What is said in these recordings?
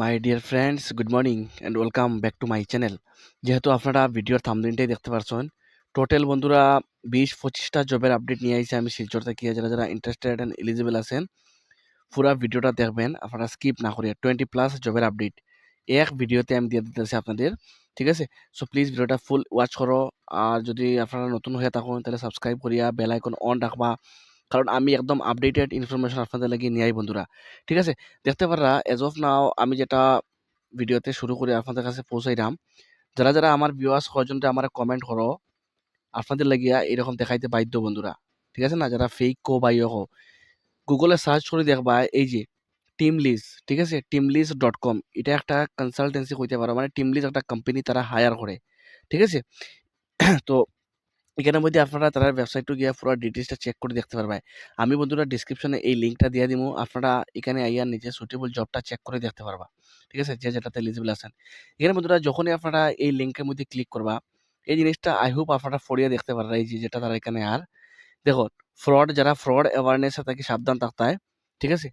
My dear friends good morning and welcome back to my channel যেহেতু আপনারা ভিডিওর থামদিনটাই দেখতে পারছেন টোটাল বন্ধুরা বিশ পঁচিশটা জবের আপডেট নিয়ে আইসি আমি শিলচর থেকে। যারা যারা ইন্টারেস্টেড অ্যান্ড এলিজিবল আছেন, পুরা ভিডিওটা দেখবেন, আপনারা স্কিপ না করিয়া টোয়েন্টি প্লাস জবের আপডেট এক ভিডিওতে আমি দিয়ে দিতেছি আপনাদের, ঠিক আছে? সো প্লিজ ভিডিওটা ফুল ওয়াচ করো। আর যদি আপনারা নতুন হয়ে থাকুন, তাহলে সাবস্ক্রাইব করিয়া বেল আইকন অন রাখবা। কারণ আমি একদম আপডেটেড ইনফরমেশন আপনাদের লাগিয়ে নিয়ে বন্ধুরা। ঠিক আছে? দেখতে পাররা এজ অফ নাও আমি যেটা ভিডিওতে শুরু করে আপনাদের কাছে পৌঁছাই পৌঁছাইলাম যারা যারা আমার ভিউয়ার্স কজনটা আমার কমেন্ট করো, আপনাদের লাগিয়া এরকম দেখাইতে বাধ্য বন্ধুরা। ঠিক আছে না? যারা ফেক কো বা ইয়ে কো গুগলে সার্চ করে দেখবা, এই যে টিম লিজ ঠিক আছে? টিম লিজ ডট কম এটা একটা কনসালটেন্সি হইতে পারো মানে টিম লিজ একটা কোম্পানি তারা হায়ার করে। ঠিক আছে? তো এখানের মধ্যে আপনারা তারা ওয়েবসাইটে গিয়ে পুরো ডিটেলসটা চেক করে দেখতে পারবেন। আমি বন্ধুরা ডিসক্রিপশনে এই লিঙ্কটা দিয়ে দিব, আপনারা এখানে আইয়া নিজে সুটেবল জবটা চেক করে দেখতে পারবা। ঠিক আছে? যে যেটাতে এলিজিবল আছেন। এখানে বন্ধুরা যখনই আপনারা এই লিঙ্কের মধ্যে ক্লিক করবা, এই জিনিসটা আই হোপ আপনারা ফড়িয়ে দেখতে পারবেন এই যে যেটা তারা এখানে আর। দেখো ফ্রড যারা ফ্রড অ্যাওয়ারনেস তাকে সাবধান থাকতে হয় ঠিক আছে?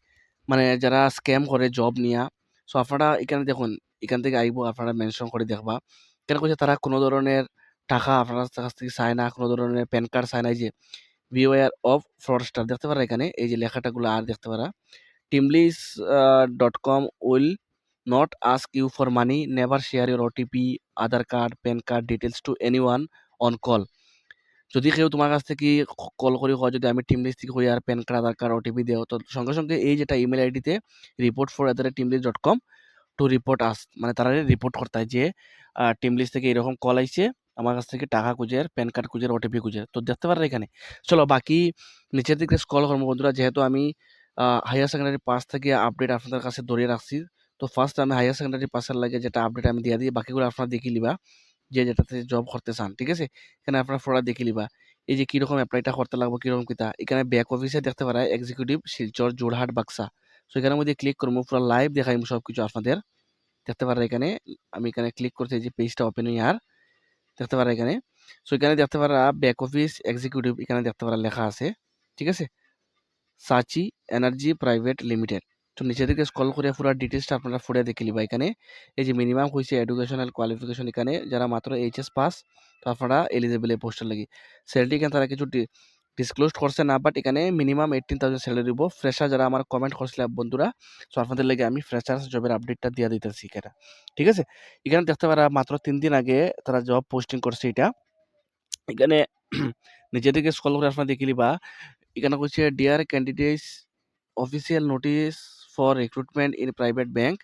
মানে যারা স্ক্যাম করে জব নিয়া সো আপনারা এখানে দেখুন, এখান থেকে আইব, আপনারা মেনশন করে দেখবা। কেন কইছে তারা কোনো ধরনের টাকা আপনার কাছ থেকে চায় না, কোনো ধরনের প্যান কার্ড চায় না যে বিওয়ার অফ ফ্রডস্টার দেখতে পারা এখানে, এই যে লেখাটাগুলো আর দেখতে পারা। TeamLease dot com will not ask you for money never share your OTP Aadhaar card PAN card details to anyone on call যদি কেউ তোমার কাছ থেকে কল করে হয় যদি আমি টিম লিস্ট থেকে হই আর PAN card Aadhaar card OTP দেও, তো সঙ্গে সঙ্গে এই যেটা ইমেল আইডিতে report for at the TeamLease dot com to report us মানে তারা রিপোর্ট করতে হয় যে টিম লিস্ট থেকে এরকম কল আইছে। আমার কাছ থেকে টাকা খুঁজের প্যান কার্ড খুঁজের ওটিপি খুঁজের তো দেখতে পারেন এখানে। চলো বাকি নিচের দিকে স্কল করব বন্ধুরা। যেহেতু আমি হায়ার সেকেন্ডারি পাস থেকে আপডেট আপনাদের কাছে ধরিয়ে রাখছি, তো ফার্স্ট আমি হায়ার সেকেন্ডারি পাসের লাগে যেটা আপডেট আমি দিয়ে দিই, বাকিগুলো আপনারা দেখে লিবা যে যেটাতে জব করতে চান, ঠিক আছে? এখানে আপনারা ফোরা দেখে লিবা এই যে কীরকম অ্যাপ্লাইটা করতে লাগবো, কীরকম কিতা এখানে ব্যাক অফিসে দেখতে পারা এক্সিকিউটিভ শিলচর জোরহাট বাক্সা। সো এখানের মধ্যে ক্লিক করব, পুরো লাইভ দেখাই সব কিছু আপনাদের। দেখতে পারা এখানে, আমি এখানে ক্লিক করতে যে পেজটা ওপেন হয়ে আর দেখতে পারা এখানে। সো এখানে দেখতে পারা ব্যাক অফিস এক্সিকিউটিভ এখানে দেখতে পারা লেখা আছে, ঠিক আছে? সাচি এনার্জি প্রাইভেট লিমিটেড তো নিচে দিকে স্কল করে পুরো ডিটেলসটা আপনারা ফুড়ে দেখে নিবা এখানে। এই যে মিনিমাম হয়েছে এডুকেশনাল কোয়ালিফিকেশন এখানে, যারা মাত্র এইচএস পাস তো আপনারা এলিজেবল এই পোস্টের লাগে। স্যালারি এখানে তারা কিছু ডিসক্লোজ করছে না বাট এখানে মিনিমাম এইটিন থাউজেন্ড স্যালারি দিব। ফ্রেশার যারা আমার কমেন্ট করছিল বন্ধুরা সো আপনাদের লাগে আমি ফ্রেশার জবের আপডেটটা দিয়ে দিতেছি এখানে। ঠিক আছে? এখানে দেখতে পারা মাত্র তিন দিন আগে তারা জব পোস্টিং করছে এটা। এখানে নিজে থেকে স্কল করে আপনারা দেখে লিবা এখানে কইছে dear candidates official notice for recruitment in private bank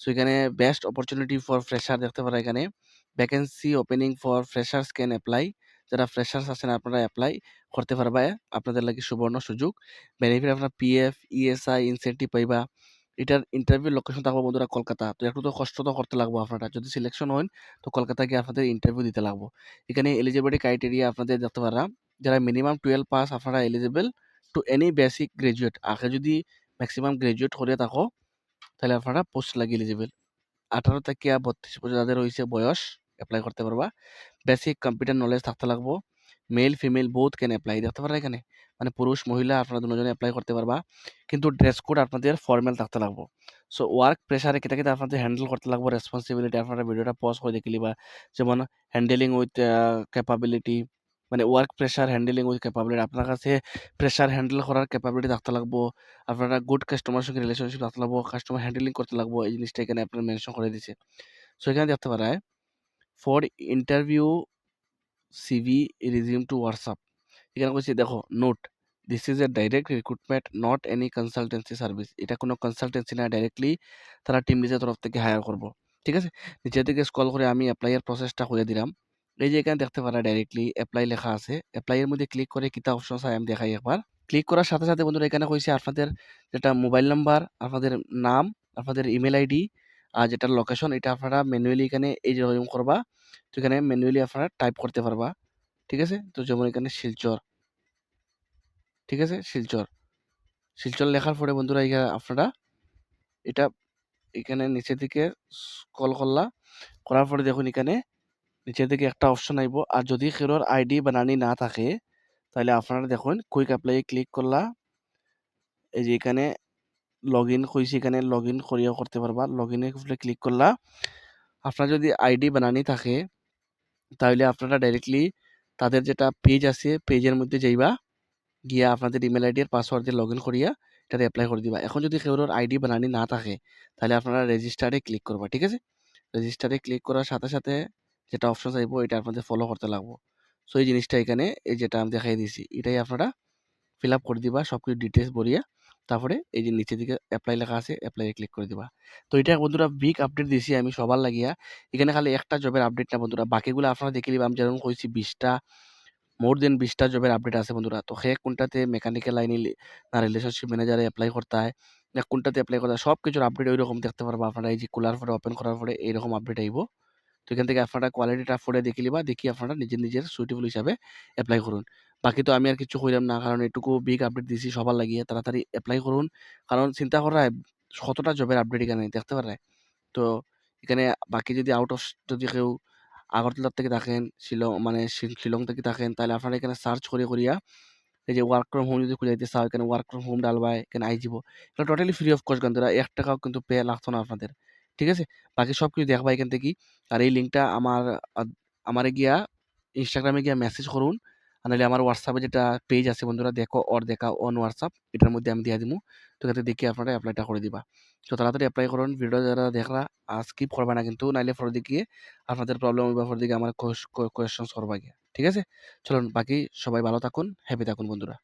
so এখানে বেস্ট অপরচুনিটি ফর ফ্রেশার দেখতে পারা এখানে। Vacancy opening for freshers can apply যারা ফ্রেশার্স আছেন আপনারা অ্যাপ্লাই করতে পারবা। আপনাদের লাগে সুবর্ণ সুযোগ। বেনিফিট আপনার পিএফ ইএসআই ইনসেন্টিভ পাইবা। এটার ইন্টারভিউ লোকেশন থাকব বন্ধুরা কলকাতা। তো একটু তো কষ্ট তো করতে লাগবো আপনারা। যদি সিলেকশন হন, তো কলকাতা গিয়ে আপনাদের ইন্টারভিউ দিতে লাগবো। এখানে এলিজিবিলিটি ক্রাইটেরিয়া আপনাদের দেখতে পারা। যারা মিনিমাম টুয়েলভ পাস আপনারা eligible to any basic graduate আগে যদি ম্যাক্সিমাম গ্রাজুয়েট করে থাকো, তাহলে আপনারা পোস্ট লাগে এলিজিবল আঠারো থেকে বত্রিশ বছর যাদের হয়েছে বয়স অ্যাপ্লাই করতে পারবা। বেসিক কম্পিউটার নলেজ থাকতে লাগবো। Male female both can apply দেখতে পারা এখানে? মানে পুরুষ, মহিলা আপনারা দুজনে অ্যাপ্লাই করতে পারবা। কিন্তু ড্রেস কোড আপনাদের ফর্মাল থাকতে লাগবো। সো ওয়ার্ক প্রেশারে কেটে কেটে আপনাদের হ্যান্ডেল করতে লাগবো রেসপন্সিবিলিটি আপনারা ভিডিওটা পজ করে দেখে লিবা যেমন হ্যান্ডেলিং উইথ ক্যাপাবিলিটি মানে work pressure handling with capability আপনার কাছে প্রেশার হ্যান্ডেল করার ক্যাপাবিলিটি থাকতে লাগবো। আপনারা গুড কাস্টমার সঙ্গে রিলেশনশিপ থাকতে লাগবো কাস্টমার হ্যান্ডেলিং করতে লাগবো, এই জিনিসটা এখানে আপনার মেনশন করে দিচ্ছে সো এখানে দেখতে পারায় for interview CV resume to WhatsApp এখানে বলছি, দেখো note this is a direct recruitment not any consultancy service এটা কোনো কনসালটেন্সি না ডাইরেক্টলি তারা টিম লিজের তরফ থেকে হায়ার করব। ঠিক আছে? নিচের দিকে স্কল করে আমি অ্যাপ্লাইয়ের প্রসেসটা করে দিলাম। এই যে এখানে দেখতে পারা ডাইরেক্টলি অ্যাপ্লাই লেখা আছে। অ্যাপ্লাইয়ের মধ্যে ক্লিক করে কিতা অপশন আছে আমি দেখাই একবার। ক্লিক করার সাথে সাথে বন্ধুরা এখানে কইছে আপনাদের যেটা মোবাইল নাম্বার আপনাদের নাম, আপনাদের ইমেল আইডি আর যেটা লোকেশন এটা আপনারা ম্যানুয়ালি এখানে এই যে করবা, তো এখানে ম্যানুয়ালি আপনারা টাইপ করতে পারবা, ঠিক আছে? তো যেমন এখানে শিলচর, ঠিক আছে? শিলচর শিলচর লেখার পরে বন্ধুরা এখানে আপনারা এটা এখানে নিচের দিকে কল করলা, করার পরে দেখুন এখানে নিচের দিকে একটা অপশন আইব। আর যদি কেউর আইডি বানানি না থাকে, তাহলে আপনারা দেখুন কুইক অ্যাপ্লাই ক্লিক করলা, এই যে এখানে লগইন কইছি এখানে লগ ইন করিয়াও করতে পারবা। লগইনে উপরে ক্লিক করলা। আপনার যদি আইডি বানানি থাকে তাহলে আপনারা ডাইরেক্টলি তাদের যেটা পেজ আছে পেজের মধ্যে যাইবা। গিয়া আপনাদের ইমেইল আইডি আর পাসওয়ার্ড দিয়ে লগইন করিয়া এটাতে এপ্লাই করে দিবা। এখন যদি কারোর আইডি বানানি না থাকে তাহলে আপনারা রেজিস্টারে ক্লিক করবা। ঠিক আছে? রেজিস্টারে ক্লিক করার সাথে, সাথে যেটা অপশন চাইব এটা আপনাদের ফলো করতে লাগবো। সো এই জিনিসটা এখানে এই যেটা আমি দেখাই দিছি এটাই আপনারা ফিল আপ করে দিবা সবকিছু ডিটেলস ভরিয়া। তারপরে এই যে নিচের দিকে অ্যাপ্লাই লেখা আছে এ ক্লিক করে দিবা। তো এটা বন্ধুরা বিগ আপডেট দিছি আমি সবার লাগিয়া। এখানে খালি একটা জবের আপডেট না বন্ধুরা বাকিগুলো আপনারা দেখে নিবা আমি যেরকম কইছি বিশটা মোর দেন বিশটা জবের আপডেট আছে বন্ধুরা। তো সে কোনটাতে মেকানিক্যাল লাইনে না রিলেশনশিপ ম্যানেজারে অ্যাপ্লাই করতে হয়, না কোনটাতে অ্যাপ্লাই করতে হয় সব কিছুর আপডেট ঐরকম দেখতে পারবা আপনারা এই যে খোলার পরে ওপেন করার পরে এইরকম আপডেট আইব তো এখান থেকে আপনারা কোয়ালিটিটা পড়ে দেখে নিবা। দেখি আপনারা নিজের, নিজের সুইটেবল হিসাবে অ্যাপ্লাই করুন। বাকি তো আমি আর কিছু কইলাম না কারণ এটুকু বিগ আপডেট দিছি সবার লাগিয়ে তাড়াতাড়ি অ্যাপ্লাই করুন। কারণ চিন্তা করা কতটা জবের আপডেট এখানে দেখতে পারে। তো এখানে বাকি যদি আউট অফ যদি কেউ আগরতলা থেকে থাকেন, শিলং মানে শিলং থেকে থাকেন তাহলে আপনারা এখানে সার্চ করে করিয়া এই যে ওয়ার্ক ফ্রম হোম যদি খুঁজাইতে চাও এখানে ওয়ার্ক ফ্রম হোম ডালবা এখানে আই যাব। এটা টোটালি ফ্রি অফ কস্ট কিন্তু এক টাকাও কিন্তু পে লাগতো না আপনাদের। ঠিক আছে? বাকি সব কিছু দেখবা এখান থেকেই। আর এই লিঙ্কটা আমার আমারে গিয়া ইনস্টাগ্রামে গিয়া মেসেজ করুন। নাইলে আমার হোয়াটসঅ্যাপে যেটা পেজ আছে বন্ধুরা দেখো অর দেখা অন হোয়াটসঅ্যাপ এটার মধ্যে আমি দিয়ে দিব তো এটাতে দেখে আপনারা অ্যাপ্লাইটা করে দিবা। তো তাড়াতাড়ি অ্যাপ্লাই করুন। ভিডিও যারা দেখলা আর স্কিপ করবে না কিন্তু নাইলে ফর দিকে আপনাদের প্রবলেম হইবা ফর দিকে আমার কোয়েশ কোয়েশনস করবা গিয়ে ঠিক আছে? চলুন বাকি সবাই ভালো থাকুন, হ্যাপি থাকুন বন্ধুরা।